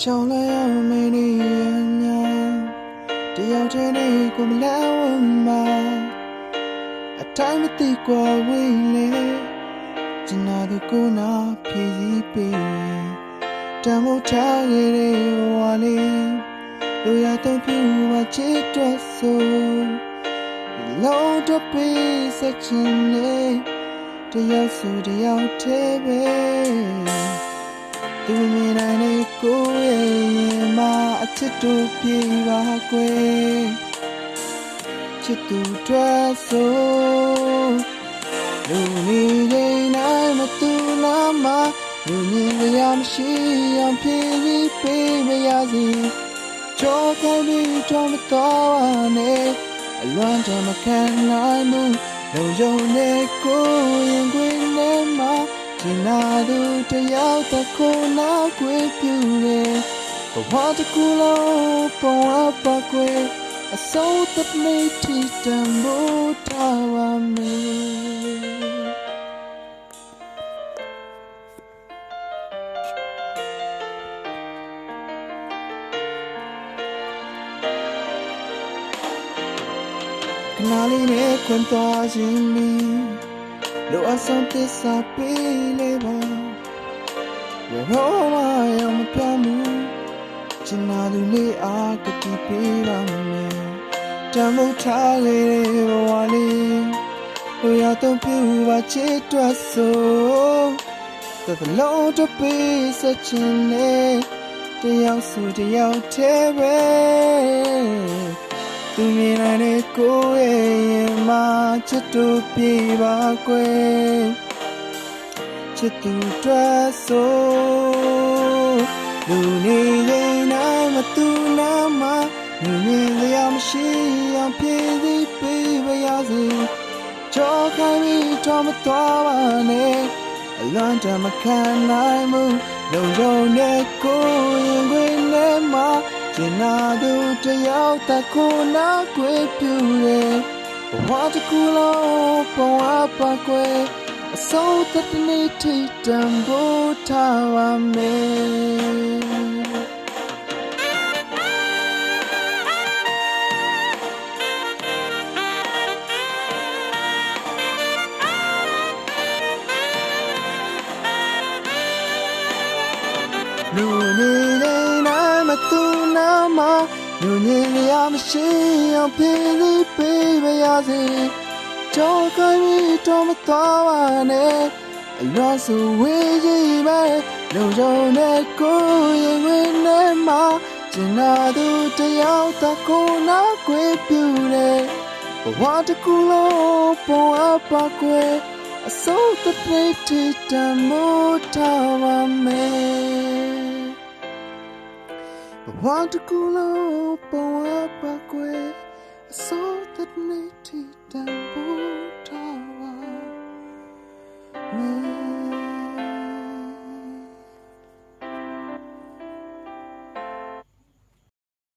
ရှောင်းလဲအောင်မင်းနေရညာတယောက်တည်းနဲ့ကိုမလဲဝမှာအတိုင်းမသိကွာဝေးလေကျင်နာသူကိုနာဖြည့်စည်းပေးတမ်းမို့ထားခဲ့တဲ့ဝါလေးလိုရတော့ပြူမချစ်တော့ဆိုလုံးတော့ပေးစချင်လေတယောက်ဆိုတယောက်တည်းပဲသူမြ ချစ်တို့ပြေပါကွယ်ချစ်သူတွေ့ဆိုလူနေနေနိုင်မသူနာမလူမြင်ရမရှိအောင်ပြေးပြီးပေးမရစီကြောခိုင်းပြီးတော့မတော်ပါနဲ့အလွန်တမခံနိုင်မှုလုံယုံနေကိုရင်ခွင်ထဲမှာဒီနာသူတယောက်တခုနာကွေပြူတယ် ဘဝတစ်ခုလုံးပုံအပ်ပါကွယ်အစိုးတနေတီတံမိုးထားပါမယ်ခဏလေးနဲ့ခွန်သွားခြင်းမီလိုအပ်ဆုံးသစ္စာပေးလေပါဘရောမရောမပြောင်းဘူးချင် နာသူလေးအားကတိပေးပါမယ်တမ်းမို့ထားလေဘဝလေးလိုရတော့ပြူပါချစ်တွတ်ဆိုသတလုံးတပေးစချင်နေတယောက်ဆိုတယောက်တည်းပဲသူမြင်နိုင်တဲ့ကိုယ့်ရဲ့ရင်မှာချစ်တူပြေပါကွယ်ချစ်သူတွေ့ဆိုလူနေရင်နိုင် မသူနာမလူမြင်လျာမရှိအောင်ပြေးပြီးပေးပါရစေကြောခိုင်းပြီးတော့မတော်ပါနဲ့အလွန်တမခံနိုင်မှုလုံုံတဲ့ကိုယ်ရင်ခွင်ထဲမှာကျင်နာသူတယောက်တခုနာကွေပြူတယ်ဘဝတစ်ခုလုံးပုံအပ်ပါကွယ်အစိုးတတနေ့ထိတံဖို့ထားပါမယ် နာမလူမြင်ရမရှိအောင်ပြေးပြီးပေးပါရစေကြောက်ခိုင်းပြီးတော့မသွားပါနဲ့အလွန်စုဝေးကြီးပဲလုံုံတဲ့ကိုယ်ရင်ဝင်နေမှာကျင်နာသူတယောက်တခုနာကွေပြူတယ်ဘဝတစ်ခုလုံးပုံအပ်ပါကွယ်အစိုးတပိတ်တီတံမိုးထားပါမယ်ဘ ဝတစ်ခုလုံးပုံအပ်ပါကွယ်အစိုးတနေ့တီတံပိုးထားပါမယ်